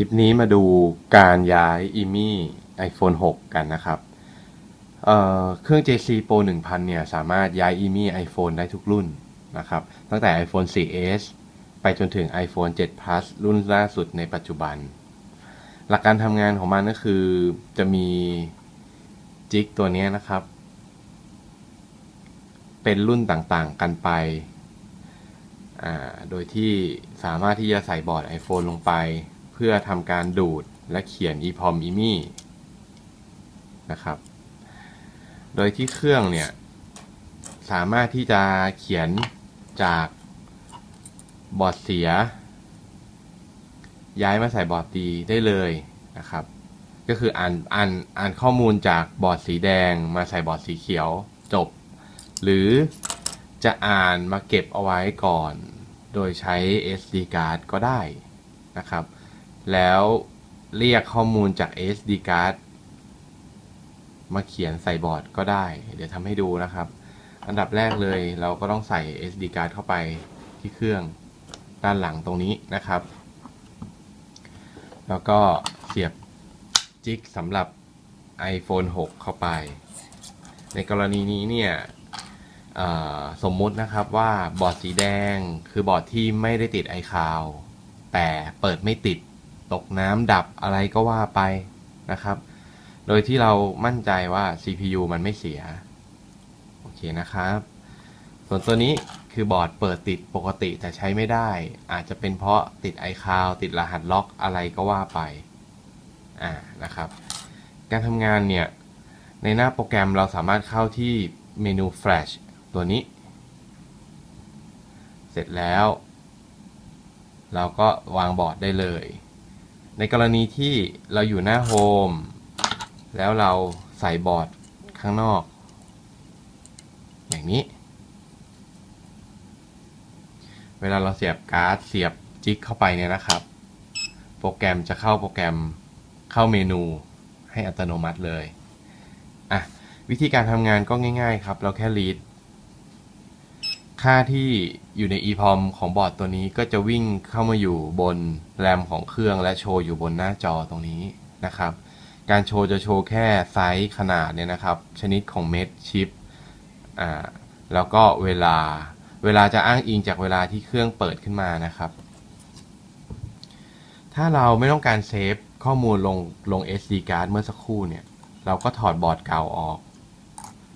คลิปนี้มาดูการย้าย IMI iPhone 6 กันนะครับเเครื่อง JC Pro 1000 เนี่ย สามารถย้าย IMI iPhone ได้ทุกรุ่นนะครับ ตั้งแต่ iPhone 4S ไปจนถึง iPhone 7 Plus รุ่นล่าสุดในปัจจุบัน หลักการทำงานของมันก็คือจะมีจิกตัวนี้นะครับ เป็นรุ่นต่างๆกันไปโดยที่สามารถที่จะใส่บอร์ด iPhone ลงไป พื่อทำการดูดและเขียน EPROM IMI นะครับ โดยที่เครื่องเนี่ย สามารถที่จะเขียนจากบอร์ดเสีย ย้ายมาใส่บอร์ดดีได้เลยนะครับ ก็คืออ่านอ่านอ่านข้อมูลจากบอร์ดสีแดงมาใส่บอร์ดสีเขียวจบ หรือจะอ่านมาเก็บเอาไว้ก่อน โดยใช้ SD card ก็ได้นะครับ แล้วเรียกข้อมูลจาก SD card มาเขียนใส่บอร์ดก็ได้ เดี๋ยวทำให้ดูนะครับ อันดับแรกเลยเราก็ต้องใส่ SD card เข้าไปที่เครื่องด้านหลังตรงนี้นะครับ แล้วก็เสียบจิกสำหรับ iPhone 6 เข้าไป ในกรณีนี้เนี่ยสมมุตินะครับว่าบอร์ดสีแดงคือบอร์ดที่ไม่ได้ติด iCloud แต่เปิดไม่ติด ตกน้ำดับอะไรก็ว่าไปนะครับ โดยที่เรามั่นใจว่า CPU มันไม่เสีย โอเคนะครับ ส่วนตัวนี้คือบอร์ดเปิดติดปกติแต่ใช้ไม่ได้ อาจจะเป็นเพราะติด iCloud ติดรหัสล็อกอะไรก็ว่าไป อ่านะครับ การทำงานเนี่ย ในหน้าโปรแกรมเราสามารถเข้าที่เมนู Flash ตัวนี้ เสร็จแล้ว เราก็วางบอร์ดได้เลย ในกรณีที่เราอยู่หน้าโฮมแล้วเราใส่บอร์ดข้างนอก อย่างนี้ เวลาเราเสียบการ์ดเสียบจิกเข้าไปเนี่ยนะครับ โปรแกรมจะเข้าโปรแกรมเข้าเมนูให้อัตโนมัติเลยอะวิธีการทำงานก็ง่าย ๆ ครับ เราแค่ read ค่าที่อยู่ใน EPROM ของบอร์ดตัวนี้ก็จะวิ่งเข้ามาอยู่บนแรมของเครื่องและโชว์อยู่บนหน้าจอตรงนี้นะครับ การโชว์จะโชว์แค่ไซส์ขนาดเนี่ยนะครับ ชนิดของเม็ดชิปอ่าแล้วก็เวลา เวลาจะอ้างอิงจากเวลาที่เครื่องเปิดขึ้นมานะครับ ถ้าเราไม่ต้องการเซฟข้อมูลลงลง SD card เมื่อสักครู่เนี่ย เราก็ถอดบอร์ดเก่าออก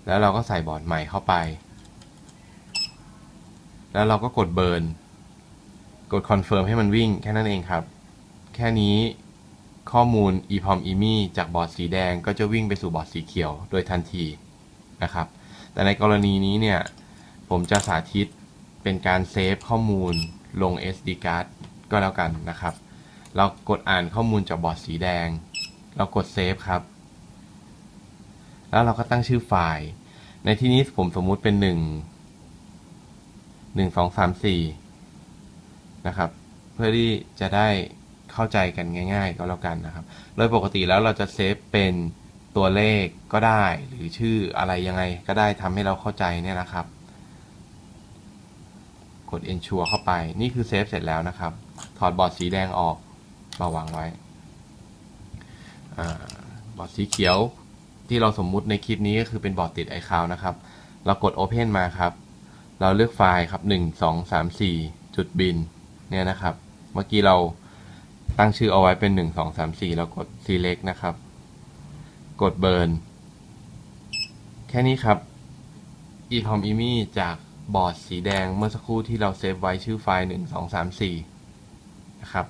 แล้วเราก็ใส่บอร์ดใหม่เข้าไป แล้วเราก็กดเบิร์น กดคอนเฟิร์มให้มันวิ่งแค่นั้นเองครับ แค่นี้ข้อมูล EPROM IMI จากบอร์ดสีแดงก็จะวิ่งไปสู่บอร์ดสีเขียวโดยทันทีนะครับ แต่ในกรณีนี้เนี่ย ผมจะสาธิตเป็นการเซฟข้อมูลลง SD card ก็แล้วกันนะครับ เรากดอ่านข้อมูลจากบอร์ดสีแดง เรากดเซฟครับ แล้วเราก็ตั้งชื่อไฟล์ ในที่นี้ผมสมมุติเป็นห หนึ่งสองสามสี่นะครับ เพื่อที่จะได้เข้าใจกันง่าย ๆ ก็แล้วกันนะครับ โดยปกติแล้วเราจะเซฟเป็นตัวเลขก็ได้ หรือชื่ออะไรยังไงก็ได้ทำให้เราเข้าใจเนี่ยนะครับ กด ensure เข้าไปนี่คือเซฟเสร็จแล้วนะครับ ถอดบอร์ดสีแดงออกมาวางไว้บอร์ดสีเขียวที่เราสมมุติในคลิปนี้ก็คือเป็นบอร์ดติด iCloud นะครับ เรากด Open มาครับ เราเลือกไฟล์ครับหนึ่งสองสามสี่จุดบิน เนี่ยนะครับ เมื่อกี้เราตั้งชื่อเอาไว้เป็นหนึ่งสองสามสี่เรากด select นะครับ กด burn แค่นี้ครับ e p o m IMI จากบอร์ดสีแดงเมื่อสักครู่ที่เราเซฟไว้ชื่อไฟล์หนึ่งสองสามสี่นะครับ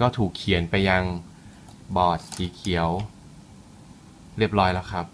ก็ถูกเขียนไปยังบอร์ดสีเขียว เรียบร้อยแล้วครับ